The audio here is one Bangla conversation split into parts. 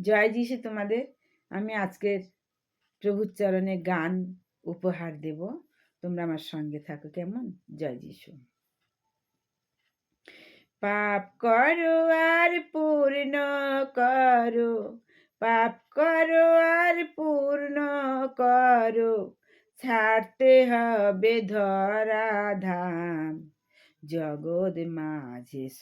জয় যিশু তোমাদের। আমি আজকের প্রভুর চরণে গান উপহার দেব। তোমরা আমার সঙ্গে থাকো, কেমন? জয় যিশু পাপ করো আর পূর্ণ করো, পাপ করো আর পূর্ণ করো, ছাড়তে হবে ধরা ধাম জগৎ মাঝে স,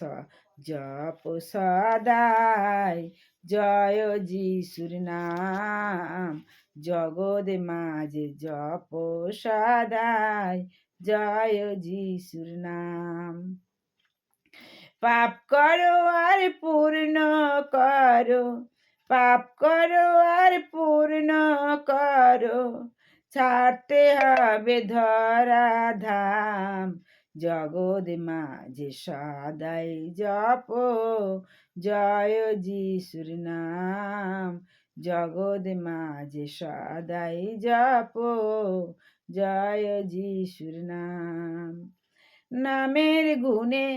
জপ সদায় জয় যিশুর নাম জগদ মাঝে জপ সদায় জয় যিশুর নাম। পাপ করো আর পূর্ণ করো, পাপ করো আর পূর্ণ করো, ছাড়তে হবে ধরা ধাম। জগৎ মাঝে সদাই জপ, জয় যিশুর নাম। জগৎ মাঝে সদাই জপ, জয় যিশুর নাম। নামের গুণে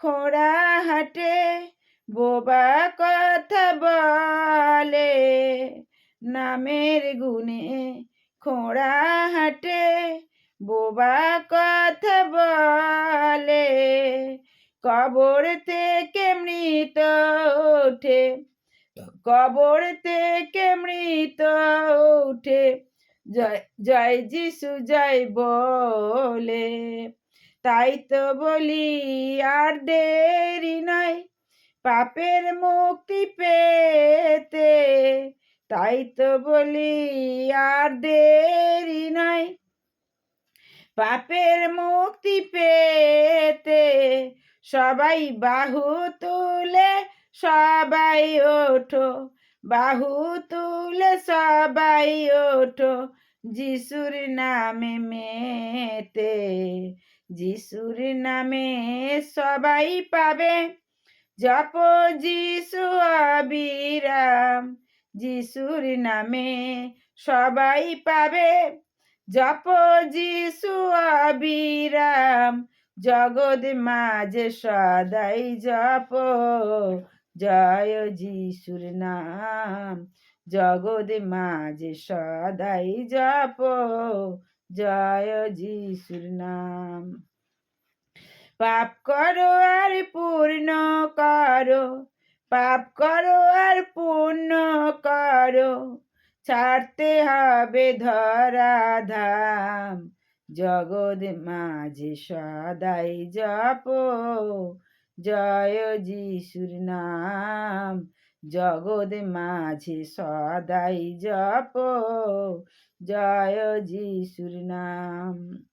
খোড়া হাটে বোবা কথা বলে। নামের গুণে খোড়া হাটে বোবা কথা বলে, কবর থেকে মৃত ওঠে। কবর থেকে মৃত উঠে জয় জয় যিশু, জয় বলে। তাই তো বলি আর দেরি নাই, পাপের মুক্তি পেতে। তাই তো বলি আর দেরি নাই পাপের মুক্তি পেতে সবাই বাহু তুলে, সবাই ওঠো। বাহু তুলে, সবাই ওঠো। যিশুর নামে মেতে, যিশুর নামে সবাই পাবে। জপ যিশু অবিরাম, যিশুর নামে সবাই পাবে। জপ যিশু অবিরাম, জগৎ মাঝে সদাই জপ। জয় যিশুর নাম, জগৎ মাঝে সদাই জপ। জয় যিশুর নাম। পাপ করো আর পূর্ণ করো, পাপ করো আর পূর্ণ ছাড়তে হবে ধরা ধাম জগৎ মাঝে সদাই জপ। জয় যিশুর নাম। জগৎ মাঝে সদাই জপ। জয় যিশুর নাম।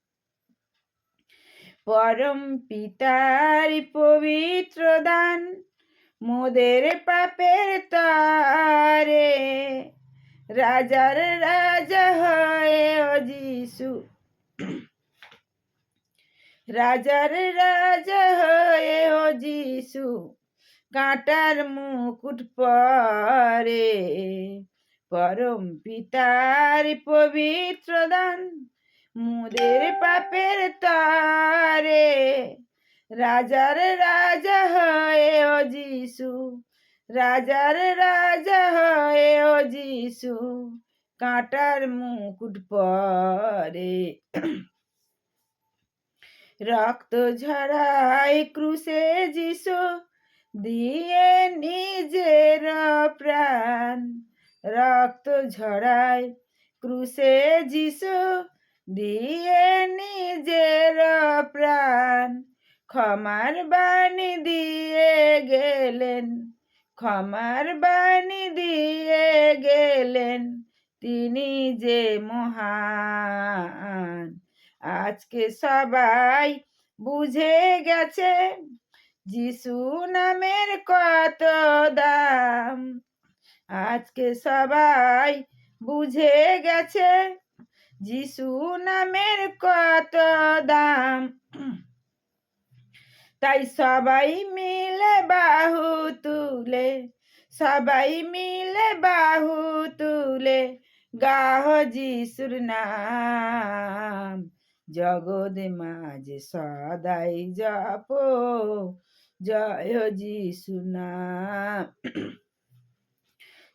পরম পিতার পবিত্র দান। মোদের পাপের তারে রাজার রাজা হয় যিশু রাজার রাজা হয়ে যিশু কাঁটার মুকুট পরে, পরম পিতার পবিত্র দান মুদের পাপের তারে। রাজার রাজা হয়ে যিশু রাজার রাজা হয় ও যিশু কাঁটার মুকুট পরে। রক্ত ঝরাই ক্রুশে যিশু দিয়ে নিজের প্রাণ। রক্ত ঝরাই ক্রুশে যিশু দিয়ে নিজের প্রাণ। ক্ষমার বাণী দিয়ে গেলেন ক্ষমার বাণী দিয়ে গেলেন তিনি যে মহান। আজকে সবাই বুঝে গেছে যিশু নামের কত দাম। আজকে সবাই বুঝে গেছে যিশু নামের কত দাম। তাই সবাই মিলে বাহু তুলে, সবাই মিলে বাহু তুলে, গাহ যিশুর নাম। জগৎ মাঝে সদাই জপ, জয় যিশু নাম।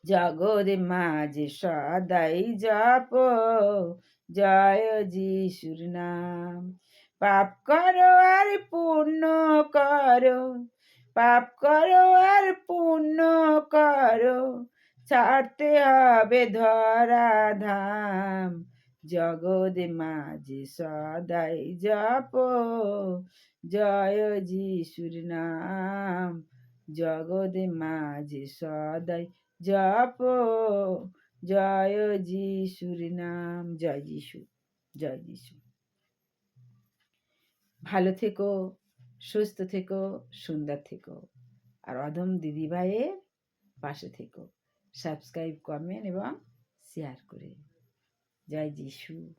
জগৎ মাঝে সদাই জপ, জয় যিশুর নাম। পাপ করো আর পুণ্য করো, পাপ করো আর পুণ্য করো, ছাড়তে হবে ধরা ধাম জগৎ মাঝে সদাই জপ, জয় যিশুর নাম। জগৎ মাঝে সদাই জপ, জয় যিশুর নাম। জয় যিশু জয় যিশু। ভালো থেকো। সুস্থ থেকো, সুন্দর থেকো। আর অধম দিদিভাইয়ের পাশে থেকো। সাবস্ক্রাইব, কমেন্ট এবং শেয়ার করে। জয় যিশু।